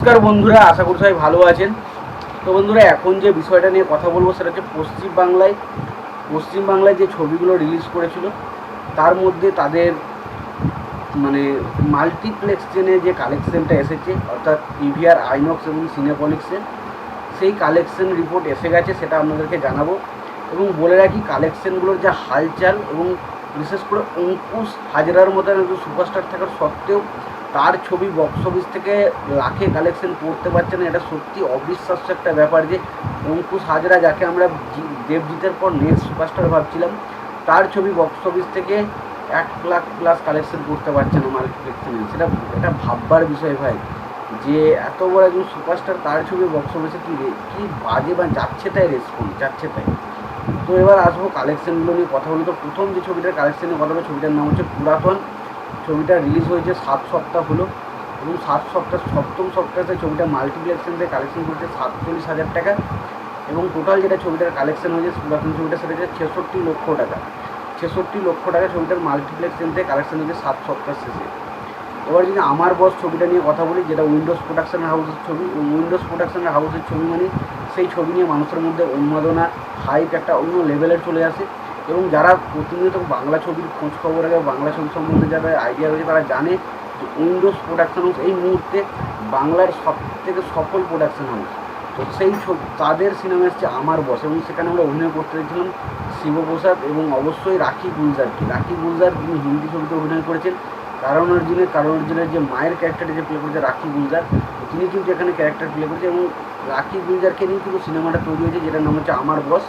নমস্কার বন্ধুরা, আশা করি সবাই ভালো আছেন। তো বন্ধুরা, এখন যে বিষয়টা নিয়ে কথা বলব সেটা হচ্ছে পশ্চিম বাংলায়। পশ্চিম বাংলায় যে ছবিগুলো রিলিজ করেছিল, তার মধ্যে তাদের মানে মাল্টিপ্লেক্স চেনে যে কালেকশনটা এসেছে, অর্থাৎ পিভিআর আইনক্স এবং সিনেপলিক্সে সেই কালেকশন রিপোর্ট এসে গেছে, সেটা আপনাদেরকে জানাব। এবং বলে রাখি কালেকশনগুলোর যে হালচাল এবং বিশেষ করে অঙ্কুশ হাজরার মতো একজন সুপারস্টার থাকার সত্ত্বেও তার ছবি বক্স অফিস থেকে লাখে কালেকশন করতে পারছে না, এটা সত্যি অবিশ্বাস্য একটা ব্যাপার যে অঙ্কুশ হাজরা, যাকে আমরা দেবজিতের পর নেক্সট সুপারস্টার ভাবছিলাম, তার ছবি বক্স অফিস থেকে এক লাখ প্লাস কালেকশন করতে পারছে না মাল্টিপ্লেক্সে সেটা, এটা ভাববার বিষয় ভাই, যে এত বড় একজন সুপারস্টার তার ছবি বক্স অফিসে কী কী বাজে বা যাচ্ছে তাই রেসপন্স যাচ্ছে তাই। তো এবার আসব কালেকশনগুলো নিয়ে কথা বলি তো প্রথম যে ছবিটার কালেকশন নিয়ে কথা বলি ছবিটার নাম হচ্ছে পুরাতন ছবিটা রিলিজ হয়েছে সাত সপ্তাহ হলো এবং সাত সপ্তাহ, সপ্তম সপ্তাহে ছবিটা মাল্টিপ্লেক্সন থেকে কালেকশন করেছে সাতচল্লিশ হাজার টাকা এবং টোটাল যেটা ছবিটার কালেকশন হয়েছে, পুরাতন ছবিটা সেটা হচ্ছে ছেষট্টি লক্ষ টাকা। ছেষট্টি লক্ষ টাকা ছবিটার মাল্টিপ্লেক্সন থেকে কালেকশন হয়েছে সাত সপ্তাহ শেষে। এবার যদি আমার বস ছবিটা নিয়ে কথা বলি, যেটা উইন্ডোজ প্রোডাকশন হাউসের ছবি উইন্ডোজ প্রোডাকশন হাউসের ছবি মানে সেই ছবি নিয়ে মানুষের মধ্যে উন্মাদনা হাইপ একটা অন্য লেভেলের চলে আসে। এবং যারা প্রতিনিয়ত বাংলা ছবির খোঁজ খবর আগে বাংলা ছবি সম্বন্ধে যাদের আইডিয়া রয়েছে, তারা জানে যে উইন্ডোজ প্রোডাকশন হাউস এই মুহূর্তে বাংলার সব থেকে সফল প্রোডাকশন হাউস তো সেই তাদের সিনেমা এসছে আমার বস এবং সেখানে আমরা অভিনয় করতে দেখছিলাম শিবপ্রসাদ এবং অবশ্যই রাখি গুলজারকে। রাখি গুলজার তিনি হিন্দি ছবিতে অভিনয় করেছেন, কারণ অর্জুনের কারণ অর্জুনের যে মায়ের ক্যারেক্টারটা যে প্লে করেছে রাখি গুলজার, তিনি কিন্তু এখানে ক্যারেক্টার প্লে করেছে এবং রাখি গুলজারকে নিয়ে কিন্তু সিনেমাটা তৈরি হয়েছে, যেটার নাম হচ্ছে আমার বস।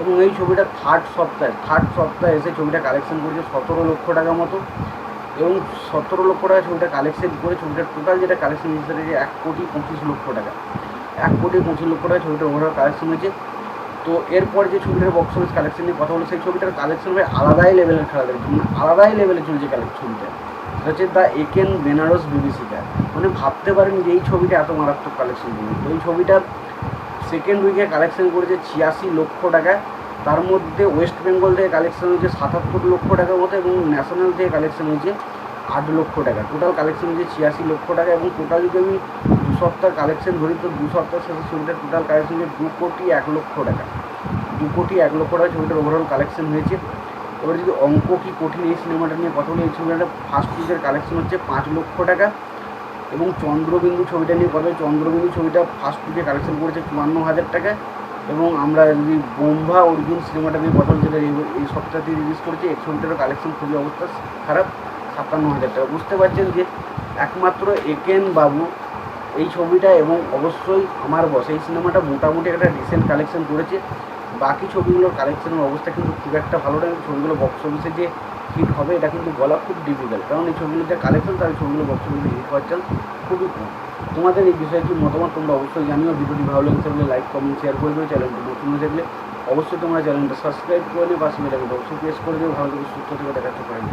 এবং এই ছবিটা থার্ড সপ্তাহে থার্ড সপ্তাহে এসে ছবিটা কালেকশন করেছে সতেরো লক্ষ টাকা মতো। এবং সতেরো লক্ষ টাকা ছবিটা কালেকশন করে ছবিটার টোটাল যেটা কালেকশন হয়েছে সেটা এক কোটি পঁচিশ লক্ষ টাকা। এক কোটি পঁচিশ লক্ষ টাকা ছবিটার ওভারঅল কালেকশন হয়েছে। তো এরপর যে ছবিটার বক্স অফিস কালেকশন নিয়ে কথা বলে সেই ছবিটার কালেকশন হবে আলাদাই লেভেলের খেলা মানে আলাদাই লেভেলে চলছে কালেকশন ছবিটা। সেটা হচ্ছে দ্য একেন বেনারস বিবিসিটা মানে ভাবতে পারেন যে এই ছবিটা এত মারাত্মক কালেকশন করবে তো এই ছবিটা সেকেন্ড উইকে কালেকশন করেছে ছিয়াশি লক্ষ টাকা তার মধ্যে ওয়েস্ট বেঙ্গল থেকে কালেকশন হয়েছে সাতাত্তর লক্ষ টাকার মতো এবং ন্যাশনাল থেকে কালেকশন হয়েছে আট লক্ষ টাকা। টোটাল কালেকশন হয়েছে ছিয়াশি লক্ষ টাকা এবং টোটাল যদি আমি দু সপ্তাহ কালেকশন ধরি, তো দু সপ্তাহ শেষে ছবিটার টোটাল কালেকশন হয়েছে দু কোটি এক লক্ষ টাকা। দু কোটি এক লক্ষ টাকা ছবিটার ওভারঅল কালেকশন হয়েছে। এবার যদি অঙ্ক কি কঠিন, এই সিনেমাটা নিয়ে কথা বলি, এই ছবিটার ফার্স্ট উইকের কালেকশন হচ্ছে পাঁচ লক্ষ টাকা এবং চন্দ্রবিন্দু ছবিটা নিয়ে কথা চন্দ্রবিন্দু ছবিটা ফার্স্ট উইকে কালেকশন করেছে চুয়ান্ন হাজার টাকা। এবং আমরা বোম্বা অর্জুন সিনেমাটা নিয়ে বলি যেটা এই- সপ্তাহতে রিলিজ করেছি এই ছবিটারও কালেকশন খুবই অবস্থা খারাপ সাতান্ন হাজার টাকা। বুঝতে পারছেন যে একমাত্র একেন বাবু এই ছবিটা এবং অবশ্যই আমার বস এই সিনেমাটা মোটামুটি একটা রিসেন্ট কালেকশন করেছে। বাকি ছবিগুলোর কালেকশনের অবস্থা কিন্তু খুব একটা ভালো নয়, ছবিগুলো বক্স অফিসে যে হিট হবে, এটা কিন্তু বলা খুব ডিফিকাল্ট কারণ এই ছবিগুলো যা কালেকশন তার ছবিগুলো বক্স অফিসে হিট হওয়ার চান্স খুবই কম। তোমাদের এই বিষয়ে কি মতামত তোমরা অবশ্যই জানিও। ভিডিওটি ভালো লেগেছে বলে লাইক কমেন্ট শেয়ার করে দেবে চ্যানেলটি নতুন হয়ে থাকলে অবশ্যই তোমরা চ্যানেলটা সাবস্ক্রাইব করে নিও। পাশে মেয়েটাকে অবশ্যই প্রেস করে দেবে ভালো থেকে, সুস্থ থেকে দেখাতে পারেন